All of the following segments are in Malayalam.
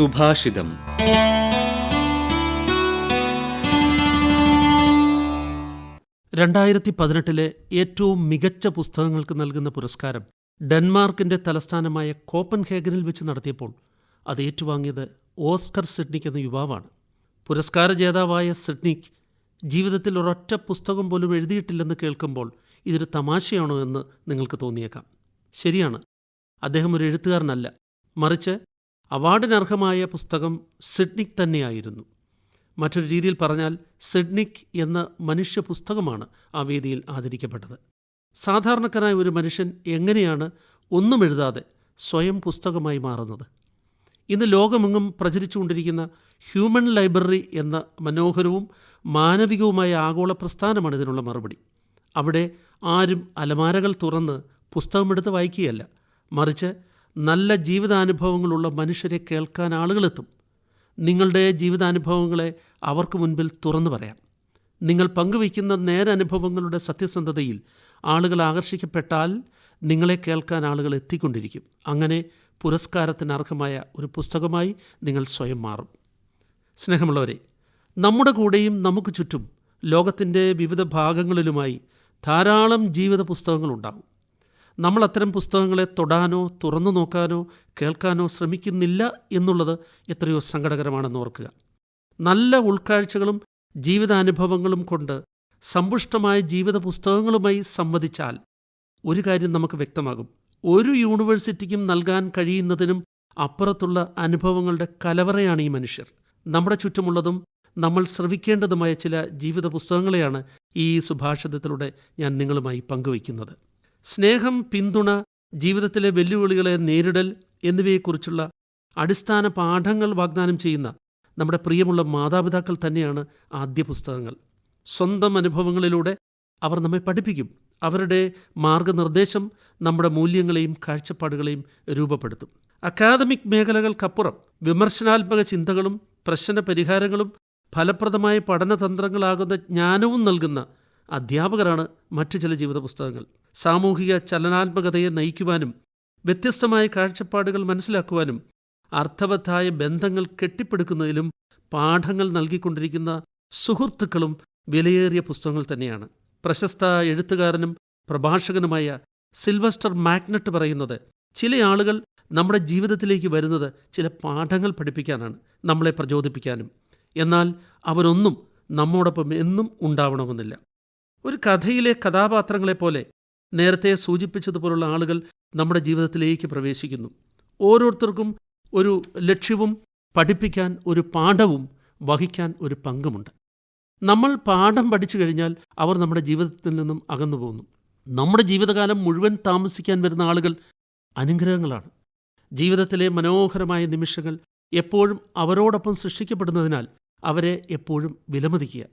സുഭാഷിതം. രണ്ടായിരത്തി പതിനെട്ടിലെ ഏറ്റവും മികച്ച പുസ്തകങ്ങൾക്ക് നൽകുന്ന പുരസ്കാരം ഡെൻമാർക്കിന്റെ തലസ്ഥാനമായ കോപ്പൻഹേഗനിൽ വെച്ച് നടത്തിയപ്പോൾ അത് ഏറ്റുവാങ്ങിയത് ഓസ്കർ സിഡ്നിക് എന്ന യുവാവാണ്. പുരസ്കാര ജേതാവായ സിഡ്നിക് ജീവിതത്തിൽ ഒരൊറ്റ പുസ്തകം പോലും എഴുതിയിട്ടില്ലെന്ന് കേൾക്കുമ്പോൾ ഇതൊരു തമാശയാണോ എന്ന് നിങ്ങൾക്ക് തോന്നിയേക്കാം. ശരിയാണ്. അദ്ദേഹം ഒരു എഴുത്തുകാരനല്ല. മറിച്ച് അവാർഡിനർഹമായ പുസ്തകം സിഡ്നിക് തന്നെയായിരുന്നു. മറ്റൊരു രീതിയിൽ പറഞ്ഞാൽ സിഡ്നിക് എന്ന മനുഷ്യ പുസ്തകമാണ് ആ വേദിയിൽ ആദരിക്കപ്പെട്ടത്. സാധാരണക്കാരായ ഒരു മനുഷ്യൻ എങ്ങനെയാണ് ഒന്നും എഴുതാതെ സ്വയം പുസ്തകമായി മാറുന്നത്? ഇന്ന് ലോകമെങ്ങും പ്രചരിച്ചുകൊണ്ടിരിക്കുന്ന ഹ്യൂമൻ ലൈബ്രറി എന്ന മനോഹരവും മാനവികവുമായ ആഗോള പ്രസ്ഥാനമാണ് ഇതിനുള്ള മറുപടി. അവിടെ ആരും അലമാരകൾ തുറന്ന് പുസ്തകമെടുത്ത് വായിക്കുകയല്ല. മറിച്ച് നല്ല ജീവിതാനുഭവങ്ങളുള്ള മനുഷ്യരെ കേൾക്കാൻ ആളുകളെത്തും. നിങ്ങളുടെ ജീവിതാനുഭവങ്ങളെ അവർക്ക് മുൻപിൽ തുറന്നു പറയാം. നിങ്ങൾ പങ്കുവയ്ക്കുന്ന നേരനുഭവങ്ങളുടെ സത്യസന്ധതയിൽ ആളുകൾ ആകർഷിക്കപ്പെട്ടാൽ നിങ്ങളെ കേൾക്കാൻ ആളുകൾ എത്തിക്കൊണ്ടിരിക്കും. അങ്ങനെ പുരസ്കാരത്തിന് അർഹമായ ഒരു പുസ്തകമായി നിങ്ങൾ സ്വയം മാറും. സ്നേഹമുള്ളവരെ നമ്മുടെ കൂടെയും നമുക്ക് ചുറ്റും ലോകത്തിന്റെ വിവിധ ഭാഗങ്ങളിലുമായി ധാരാളം ജീവിത പുസ്തകങ്ങളുണ്ടാകും നമ്മൾ അത്തരം പുസ്തകങ്ങളെ തൊടാനോ തുറന്നു നോക്കാനോ കേൾക്കാനോ ശ്രമിക്കുന്നില്ല എന്നുള്ളത് എത്രയോ സങ്കടകരമാണെന്ന് ഓർക്കുക. നല്ല ഉൾക്കാഴ്ചകളും ജീവിതാനുഭവങ്ങളും കൊണ്ട് സമ്പുഷ്ടമായ ജീവിത പുസ്തകങ്ങളുമായി സംവദിച്ചാൽ ഒരു കാര്യം നമുക്ക് വ്യക്തമാകും. ഒരു യൂണിവേഴ്സിറ്റിക്കും നൽകാൻ കഴിയുന്നതിനും അപ്പുറത്തുള്ള അനുഭവങ്ങളുടെ കലവറയാണ് ഈ മനുഷ്യർ. നമ്മുടെ ചുറ്റുമുള്ളതും നമ്മൾ ശ്രവിക്കേണ്ടതുമായ ചില ജീവിത പുസ്തകങ്ങളെയാണ് ഈ സുഭാഷിതത്തിലൂടെ ഞാൻ നിങ്ങളുമായി പങ്കുവയ്ക്കുന്നത്. സ്നേഹം പിന്തുണ ജീവിതത്തിലെ വെല്ലുവിളികളെ നേരിടൽ എന്നിവയെക്കുറിച്ചുള്ള അടിസ്ഥാന പാഠങ്ങൾ വാഗ്ദാനം ചെയ്യുന്ന നമ്മുടെ പ്രിയമുള്ള മാതാപിതാക്കൾ തന്നെയാണ് ആദ്യ പുസ്തകങ്ങൾ. സ്വന്തം അനുഭവങ്ങളിലൂടെ അവർ നമ്മെ പഠിപ്പിക്കും. അവരുടെ മാർഗനിർദ്ദേശം നമ്മുടെ മൂല്യങ്ങളെയും കാഴ്ചപ്പാടുകളെയും രൂപപ്പെടുത്തും. അക്കാദമിക് മേഖലകൾക്കപ്പുറം വിമർശനാത്മക ചിന്തകളും പ്രശ്ന പരിഹാരങ്ങളും ഫലപ്രദമായ പഠനതന്ത്രങ്ങളാകുന്ന ജ്ഞാനവും നൽകുന്ന അധ്യാപകരാണ് മറ്റു ചില ജീവിത പുസ്തകങ്ങൾ സാമൂഹിക ചലനാത്മകതയെ നയിക്കുവാനും വ്യത്യസ്തമായ കാഴ്ചപ്പാടുകൾ മനസ്സിലാക്കുവാനും അർത്ഥവത്തായ ബന്ധങ്ങൾ കെട്ടിപ്പടുക്കുന്നതിലും പാഠങ്ങൾ നൽകിക്കൊണ്ടിരിക്കുന്ന സുഹൃത്തുക്കളും വിലയേറിയ പുസ്തകങ്ങൾ തന്നെയാണ്. പ്രശസ്ത എഴുത്തുകാരനും പ്രഭാഷകനുമായ സിൽവസ്റ്റർ മാഗ്നറ്റ് പറയുന്നത് ചില ആളുകൾ നമ്മുടെ ജീവിതത്തിലേക്ക് വരുന്നത് ചില പാഠങ്ങൾ പഠിപ്പിക്കാനാണ് നമ്മളെ പ്രചോദിപ്പിക്കാനും. എന്നാൽ അവരൊന്നും നമ്മോടൊപ്പം എന്നും ഉണ്ടാവണമെന്നില്ല. ഒരു കഥയിലെ കഥാപാത്രങ്ങളെപ്പോലെ നേരത്തെ സൂചിപ്പിച്ചതുപോലുള്ള ആളുകൾ നമ്മുടെ ജീവിതത്തിലേക്ക് പ്രവേശിക്കുന്നു. ഓരോരുത്തർക്കും ഒരു ലക്ഷ്യവും പഠിപ്പിക്കാൻ ഒരു പാഠവും വഹിക്കാൻ ഒരു പങ്കുമുണ്ട്. നമ്മൾ പാഠം പഠിച്ചു കഴിഞ്ഞാൽ അവർ നമ്മുടെ ജീവിതത്തിൽ നിന്നും അകന്നു പോകുന്നു. നമ്മുടെ ജീവിതകാലം മുഴുവൻ താമസിക്കാൻ വരുന്ന ആളുകൾ അനുഗ്രഹങ്ങളാണ്. ജീവിതത്തിലെ മനോഹരമായ നിമിഷങ്ങൾ എപ്പോഴും അവരോടൊപ്പം സൃഷ്ടിക്കപ്പെടുന്നതിനാൽ അവരെ എപ്പോഴും വിലമതിക്കുക.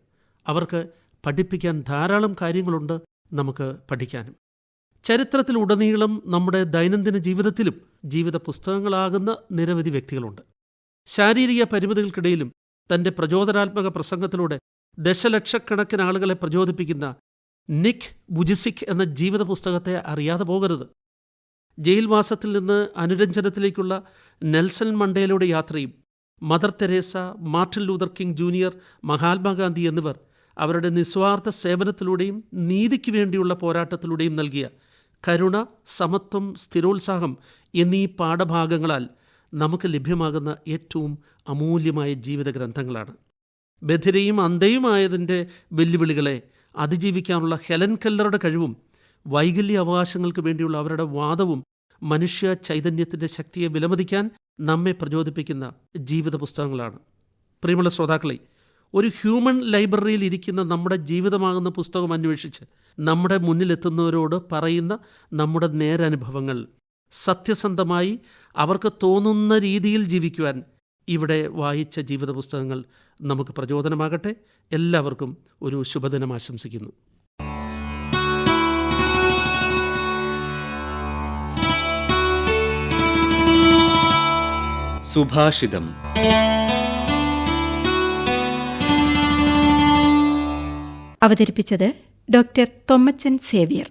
അവർക്ക് പഠിപ്പിക്കാൻ ധാരാളം കാര്യങ്ങളുണ്ട് നമുക്ക് പഠിക്കാനും. ചരിത്രത്തിലുടനീളം നമ്മുടെ ദൈനംദിന ജീവിതത്തിലും ജീവിത പുസ്തകങ്ങളാകുന്ന നിരവധി വ്യക്തികളുണ്ട്. ശാരീരിക പരിമിതികൾക്കിടയിലും തന്റെ പ്രചോദനാത്മക പ്രസംഗത്തിലൂടെ ദശലക്ഷക്കണക്കിന് ആളുകളെ പ്രചോദിപ്പിക്കുന്ന നിക് ബുജിസിക് എന്ന ജീവിത പുസ്തകത്തെ അറിയാതെ പോകരുത്. ജയിൽവാസത്തിൽ നിന്ന് അനുരഞ്ജനത്തിലേക്കുള്ള നെൽസൺ മണ്ടേലയുടെ യാത്രയും Mother Teresa Martin Luther King junior Mahatma Gandhi എന്നിവർ അവരുടെ നിസ്വാർത്ഥ സേവനത്തിലൂടെയും നീതിക്ക് വേണ്ടിയുള്ള പോരാട്ടത്തിലൂടെയും നൽകിയ കരുണ സമത്വം സ്ഥിരോത്സാഹം എന്നീ പാഠഭാഗങ്ങളാൽ നമുക്ക് ലഭ്യമാകുന്ന ഏറ്റവും അമൂല്യമായ ജീവിത ഗ്രന്ഥങ്ങളാണ് ബധിരയും അന്ധയുമായതിന്റെ വെല്ലുവിളികളെ അതിജീവിക്കാനുള്ള ഹെലൻ കെല്ലറുടെ കഴിവും വൈകല്യ അവകാശങ്ങൾക്ക് വേണ്ടിയുള്ള അവരുടെ വാദവും മനുഷ്യ ചൈതന്യത്തിന്റെ ശക്തിയെ വിലമതിക്കാൻ നമ്മെ പ്രചോദിപ്പിക്കുന്ന ജീവിത പുസ്തകങ്ങളാണ് പ്രിയമുള്ള ശ്രോതാക്കളെ ഒരു ഹ്യൂമൻ ലൈബ്രറിയിൽ ഇരിക്കുന്ന നമ്മുടെ ജീവിതമാകുന്ന പുസ്തകം അന്വേഷിച്ച് നമ്മുടെ മുന്നിലെത്തുന്നവരോട് പറയുന്ന നമ്മുടെ നേരനുഭവങ്ങൾ സത്യസന്ധമായി അവർക്ക് തോന്നുന്ന രീതിയിൽ ജീവിക്കുവാൻ ഇവിടെ വായിച്ച ജീവിത പുസ്തകങ്ങൾ നമുക്ക് പ്രചോദനമാകട്ടെ. എല്ലാവർക്കും ഒരു ശുഭദിനം ആശംസിക്കുന്നു. സുഭാഷിതം. അവതരിപ്പിച്ചത് ഡോക്ടർ തൊമ്മച്ചൻ സേവ്യർ.